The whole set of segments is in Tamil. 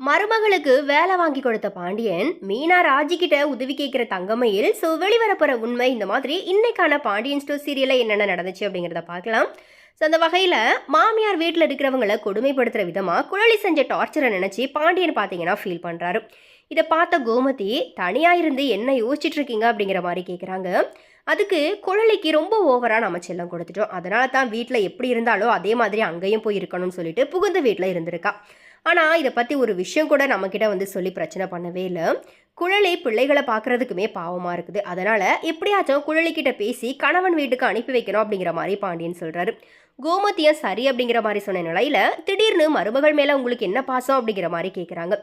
மருமகளுக்கு வேலை வாங்கி கொடுத்த பாண்டியன் மீனா ராஜி கிட்ட உதவி கேட்கிற தங்கமையில் ஸோ வெளிவரப்போற உண்மை இந்த மாதிரி இன்னைக்கான பாண்டியன் ஸ்டோர் சீரியல்ல என்னென்ன நடந்துச்சு அப்படிங்கிறத பார்க்கலாம். ஸோ அந்த வகையில் மாமியார் வீட்டில் இருக்கிறவங்களை கொடுமைப்படுத்துகிற விதமாக குழலி செஞ்ச டார்ச்சரை நினச்சி பாண்டியன் பார்த்தீங்கன்னா ஃபீல் பண்ணுறாரு இதை பார்த்த கோமதி தனியாக இருந்து என்ன யோசிச்சுட்டு இருக்கீங்க? அப்படிங்கிற மாதிரி கேட்குறாங்க அதுக்கு குழலிக்கு ரொம்ப ஓவராக நம்ம செல்லம் கொடுத்துட்டோம். அதனால தான் வீட்டில் எப்படி இருந்தாலோ அதே மாதிரி அங்கேயும் போய் இருக்கணும்னு சொல்லிட்டு புகுந்த வீட்டில் இருந்திருக்கா. ஆனால் இதை பற்றி ஒரு விஷயம் கூட நம்மக்கிட்ட வந்து சொல்லி பிரச்சனை பண்ணவே இல்லை. குழலி பிள்ளைகளை பார்க்குறதுக்குமே பாவமாக இருக்குது. அதனால் எப்படியாச்சும் குழலிக்கிட்ட பேசி கணவன் வீட்டுக்கு அனுப்பி வைக்கணும் அப்படிங்கிற மாதிரி பாண்டியன் சொல்கிறாரு கோமத்தியம் சரி அப்படிங்கிற மாதிரி சொன்ன நிலையில் திடீர்னு மருமகள் மேலே உங்களுக்கு என்ன பாசம் அப்படிங்கிற மாதிரி கேட்குறாங்க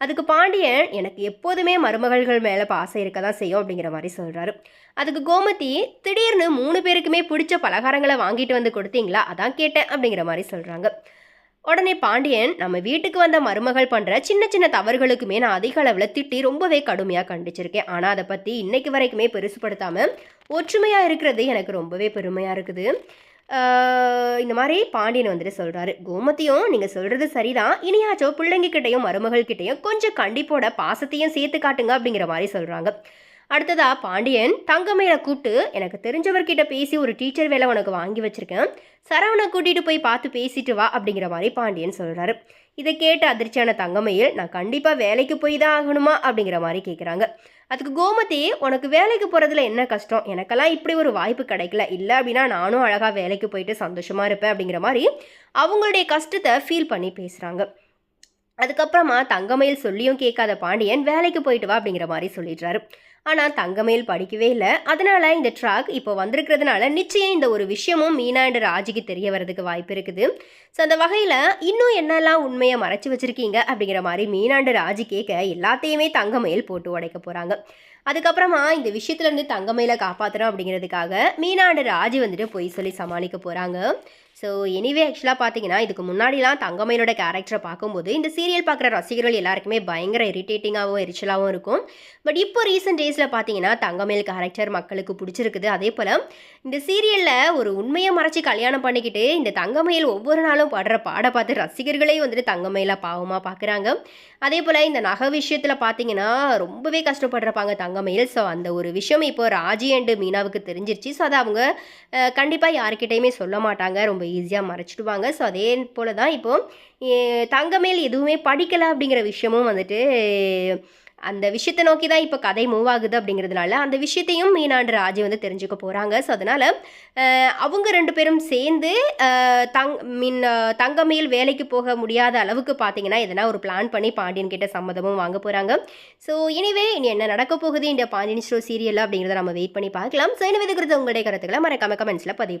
அதுக்கு பாண்டியன் எனக்கு எப்போதுமே மருமகள்கள் மேலே பாசம் இருக்க தான் செய்யும் அப்படிங்கிற மாதிரி சொல்கிறாரு அதுக்கு கோமதி திடீர்னு மூணு பேருக்குமே பிடிச்ச பலகாரங்களை வாங்கிட்டு வந்து கொடுத்தீங்களா? அதான் கேட்டேன் அப்படிங்கிற மாதிரி சொல்கிறாங்க உடனே பாண்டியன் நம்ம வீட்டுக்கு வந்த மருமகள் பண்ணுற சின்ன சின்ன தவறுகளுக்குமே நான் அதிக அளவில் திட்டி ரொம்பவே கடுமையாக கண்டிச்சிருக்கேன். ஆனால் அதை பற்றி இன்னைக்கு வரைக்குமே பெருசுப்படுத்தாமல் ஒற்றுமையாக இருக்கிறது எனக்கு ரொம்பவே பெருமையாக இருக்குது. இந்த மாதிரி பாண்டியன் வந்துட்டு சொல்கிறாரு கோமத்தையும் நீங்கள் சொல்கிறது சரிதான். இனியாச்சும் பிள்ளைங்கக்கிட்டையும் மருமகள்கிட்டையும் கொஞ்சம் கண்டிப்போட பாசத்தையும் சேர்த்து காட்டுங்க அப்படிங்கிற மாதிரி சொல்கிறாங்க அடுத்ததா பாண்டியன் தங்கமையில கூப்பிட்டு எனக்கு தெரிஞ்சவர்கிட்ட பேசி ஒரு டீச்சர் வேலை உனக்கு வாங்கி வச்சிருக்கேன். சரவணை கூட்டிட்டு போய் பார்த்து பேசிட்டு வா அப்படிங்கிற மாதிரி பாண்டியன் சொல்றாரு. இதை கேட்டு அதிர்ச்சியான தங்கமையில் நான் கண்டிப்பாக வேலைக்கு போய் தான் ஆகணுமா அப்படிங்கிற மாதிரி கேட்குறாங்க அதுக்கு கோமதி உனக்கு வேலைக்கு போகிறதுல என்ன கஷ்டம்? எனக்கெல்லாம் இப்படி ஒரு வாய்ப்பு கிடைக்கல. இல்லை அப்படின்னா நானும் அழகாக வேலைக்கு போயிட்டு சந்தோஷமாக இருப்பேன் அப்படிங்கிற மாதிரி அவங்களுடைய கஷ்டத்தை ஃபீல் பண்ணி பேசுகிறாங்க அதுக்கப்புறமா தங்கமயில் சொல்லியும் கேட்காத பாண்டியன் வேலைக்கு போயிட்டு வா அப்படிங்கிற மாதிரி சொல்லிடுறாரு. ஆனால் தங்கமேல் படிக்கவே இல்லை. அதனால இந்த ட்ராக் இப்போ வந்திருக்கிறதுனால நிச்சயம் இந்த ஒரு விஷயமும் மீனா ராஜிக்கு தெரிய வரதுக்கு வாய்ப்பு இருக்குது. ஸோ அந்த வகையில் இன்னும் என்னெல்லாம் உண்மையை மறைச்சி வச்சிருக்கீங்க அப்படிங்கிற மாதிரி மீனாண்டு ராஜி கேட்க எல்லாத்தையுமே தங்கமயில் போட்டு உடைக்க போகிறாங்க அதுக்கப்புறமா இந்த விஷயத்துலேருந்து தங்கமையில காப்பாற்றுறோம் அப்படிங்கிறதுக்காக மீனாண்டு ராஜி வந்துட்டு பொய் சொல்லி சமாளிக்க போகிறாங்க ஸோ எனிவே ஆக்சுவலாக பார்த்தீங்கன்னா இதுக்கு முன்னாடிலாம் தங்கமயிலோட கேரக்டரை பார்க்கும்போது இந்த சீரியல் பார்க்குற ரசிகர்கள் எல்லாருக்குமே பயங்கர இரிட்டேட்டிங்காகவும் எரிச்சலாகவும் இருக்கும். பட் இப்போ ரீசெண்ட் டேஸில் பார்த்தீங்கன்னா தங்கமயில் கேரக்டர் மக்களுக்கு பிடிச்சிருக்குது. அதே போல் இந்த சீரியலில் ஒரு உண்மையை மறைச்சி கல்யாணம் பண்ணிக்கிட்டு இந்த தங்கமயில் ஒவ்வொரு நாளும் பாடுற பாட பார்த்து ரசிகர்களே வந்துட்டு தங்கமயில பாவமாக பார்க்குறாங்க அதே போல் இந்த நகை விஷயத்தில் பார்த்தீங்கன்னா ரொம்பவே கஷ்டப்படுறப்பாங்க தங்கமயில். ஸோ அந்த ஒரு விஷயம் இப்போ ராஜி அண்டு மீனாவுக்கு தெரிஞ்சிருச்சு. ஸோ அதை அவங்க கண்டிப்பாக யாருக்கிட்டையுமே சொல்ல மாட்டாங்க. ரொம்ப ஈஸியாக மறைச்சிடுவாங்க. ஸோ அதே போல் தான் இப்போது தங்கமேல் எதுவுமே படிக்கலை அப்படிங்கிற விஷயமும் வந்துட்டு அந்த விஷயத்தை நோக்கி தான் இப்போ கதை மூவ் ஆகுது அப்படிங்கிறதுனால அந்த விஷயத்தையும் மீனாண்டு ராஜி வந்து தெரிஞ்சுக்க போகிறாங்க ஸோ அதனால் அவங்க ரெண்டு பேரும் சேர்ந்து தங் மீன் அஹ், வேலைக்கு போக முடியாத அளவுக்கு பார்த்தீங்கன்னா எதனா ஒரு பிளான் பண்ணி பாண்டியன் கிட்ட சம்மதமும் வாங்க போகிறாங்க ஸோ இனிவே இனி என்ன நடக்க போகுது இந்த பாண்டியன் ஸ்டோ சீரியல் அப்படிங்கிறத நம்ம வெயிட் பண்ணி பார்க்கலாம். ஸோ இனிவே இது குறித்து உங்களுடைய கருத்துக்களை மறக்காம கமெண்ட்ஸில் பதிவு பண்ணுங்கள்